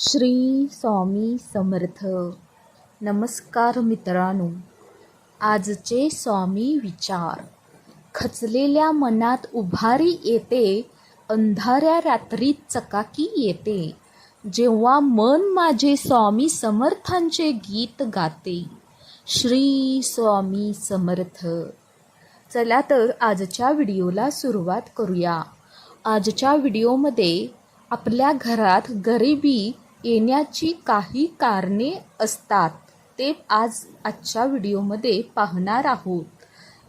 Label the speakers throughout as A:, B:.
A: श्री स्वामी समर्थ. नमस्कार मित्रांनो. आजचे स्वामी विचार. खचलेल्या मनात उभारी येते अंधाऱ्या रात्रीत चकाकी येते. जेव्हा मन माझे स्वामी समर्थांचे गीत गाते श्री स्वामी समर्थ. चला तर आजच्या व्हिडिओला सुरुवात करूया. आजच्या व्हिडिओमध्ये आपल्या घरात गरिबी येण्याची काही कारणे असतात ते आज आजच्या व्हिडिओमध्ये पाहणार आहोत.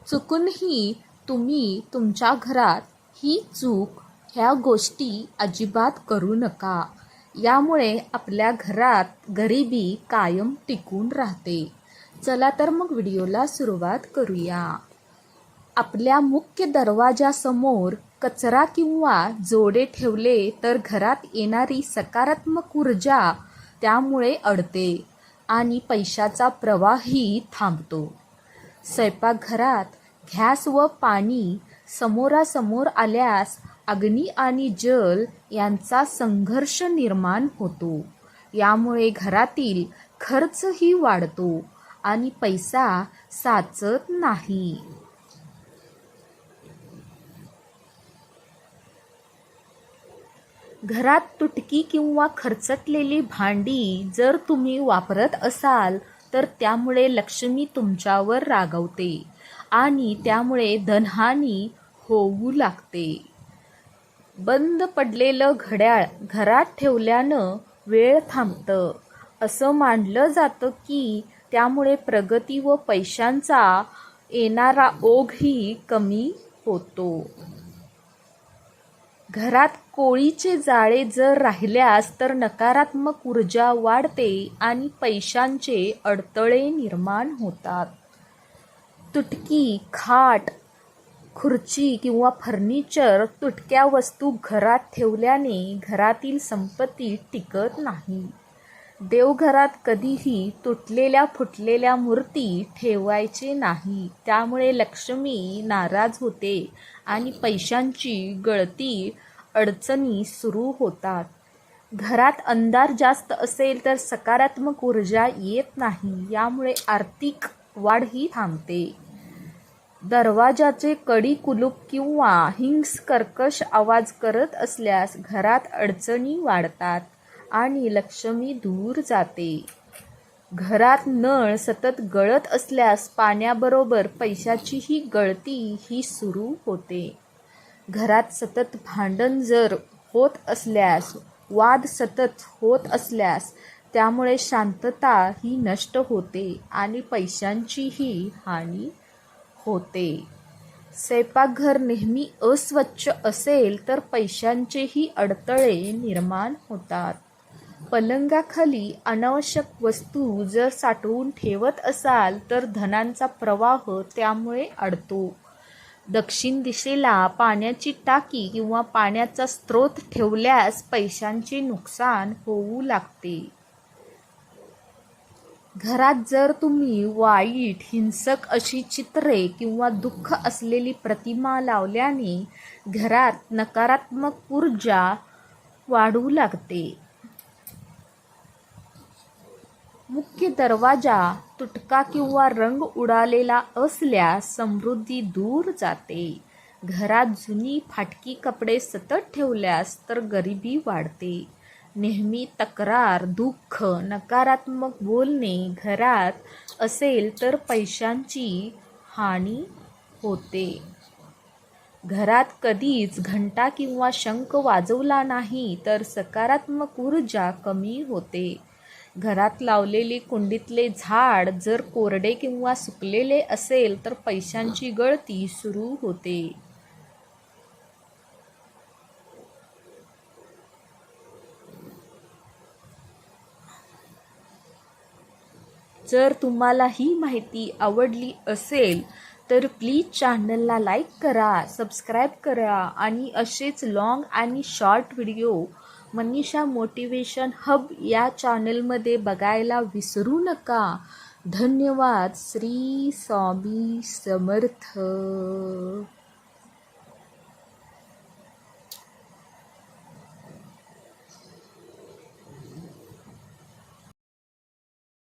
A: चुकूनही तुम्ही तुमच्या घरात ही चूक ह्या गोष्टी अजिबात करू नका. यामुळे आपल्या घरात गरिबी कायम टिकून राहते. चला तर मग व्हिडिओला सुरुवात करूया. आपल्या मुख्य दरवाजासमोर कचरा किंवा जोडे ठेवले तर घरात येणारी सकारात्मक ऊर्जा त्यामुळे अडते आणि पैशाचा प्रवाहही थांबतो. स्वयंपाकघरात गॅस व पाणी समोरासमोर आल्यास अग्नी आणि जल यांचा संघर्ष निर्माण होतो. यामुळे घरातील खर्चही वाढतो आणि पैसा साचत नाही. घरात तुटकी किंवा खर्चटलेली भांडी जर तुम्ही वापरत असाल तर त्यामुळे लक्ष्मी तुमच्यावर रागवते आणि त्यामुळे धनहानी होऊ लागते. बंद पडलेलं घड्याळ घरात ठेवल्यानं वेळ थांबतं. असं मानलं जातं की त्यामुळे प्रगती व पैशांचा येणारा ओघही कमी होतो. घरात कोळीचे जाळे जर राहिल्यास तर नकारात्मक ऊर्जा वाढते आणि पैशांचे अडथळे निर्माण होतात. तुटकी खाट खुर्ची किंवा फर्निचर तुटक्या वस्तू घरात ठेवल्याने घरातील संपत्ती टिकत नाही. देवघरात कधीही तुटलेल्या फुटलेल्या मूर्ती ठेवायचे नाही. त्यामुळे लक्ष्मी नाराज होते आणि पैशांची गळती अडचणी सुरू होतात. घरात अंधार जास्त असेल तर सकारात्मक ऊर्जा येत नाही यामुळे आर्थिक वाढही थांबते. दरवाजाचे कडी कुलूप किंवा हिंग्स कर्कश आवाज करत असल्यास घरात अडचणी वाढतात. आणि लक्ष्मी दूर जाते. घरात नळ सतत गळत असल्यास पाण्याबरोबर पैशाचीही गळती ही सुरू होते. घरात सतत भांडण जर होत असल्यास वाद सतत होत असल्यास त्यामुळे शांतता ही नष्ट होते आणि पैशांचीही हानी होते. स्वयंपाकघर नेहमी अस्वच्छ असेल तर पैशांचेही अडथळे निर्माण होतात. पलंगाखाली अनावश्यक वस्तू जर साठवून ठेवत असाल तर धनांचा प्रवाह त्यामुळे अडतो. दक्षिण दिशेला पाण्याची टाकी किंवा पाण्याचा स्रोत ठेवल्यास पैशांचे नुकसान होऊ लागते. घरात जर तुम्ही वाईट हिंसक अशी चित्रे किंवा दुःख असलेली प्रतिमा लावल्याने घरात नकारात्मक ऊर्जा वाढू लागते. मुख्य दरवाजा तुटका किंवा रंग उडालेला असल्यास समृद्धी दूर जाते. घरात जुनी फाटकी कपडे सतत ठेवल्यास तर गरिबी वाढते. नेहमी तक्रार दुःख नकारात्मक बोलणे घरात असेल तर पैशांची हानी होते. घरात कधीच घंटा किंवा शंख वाजवला नाही तर सकारात्मक ऊर्जा कमी होते. घरात लावलेली कुंडीतले झाड जर कोरडे किंवा सुकलेले असेल तर पैशांची गळती सुरू होते. जर तुम्हाला ही माहिती आवडली असेल तर प्लीज चॅनलला लाईक करा सबस्क्राईब करा आणि असेच लाँग आणि short video Manisha motivation hub या चॅनलमध्ये बघायला विसरू नका. धन्यवाद. श्री स्वामी समर्थ.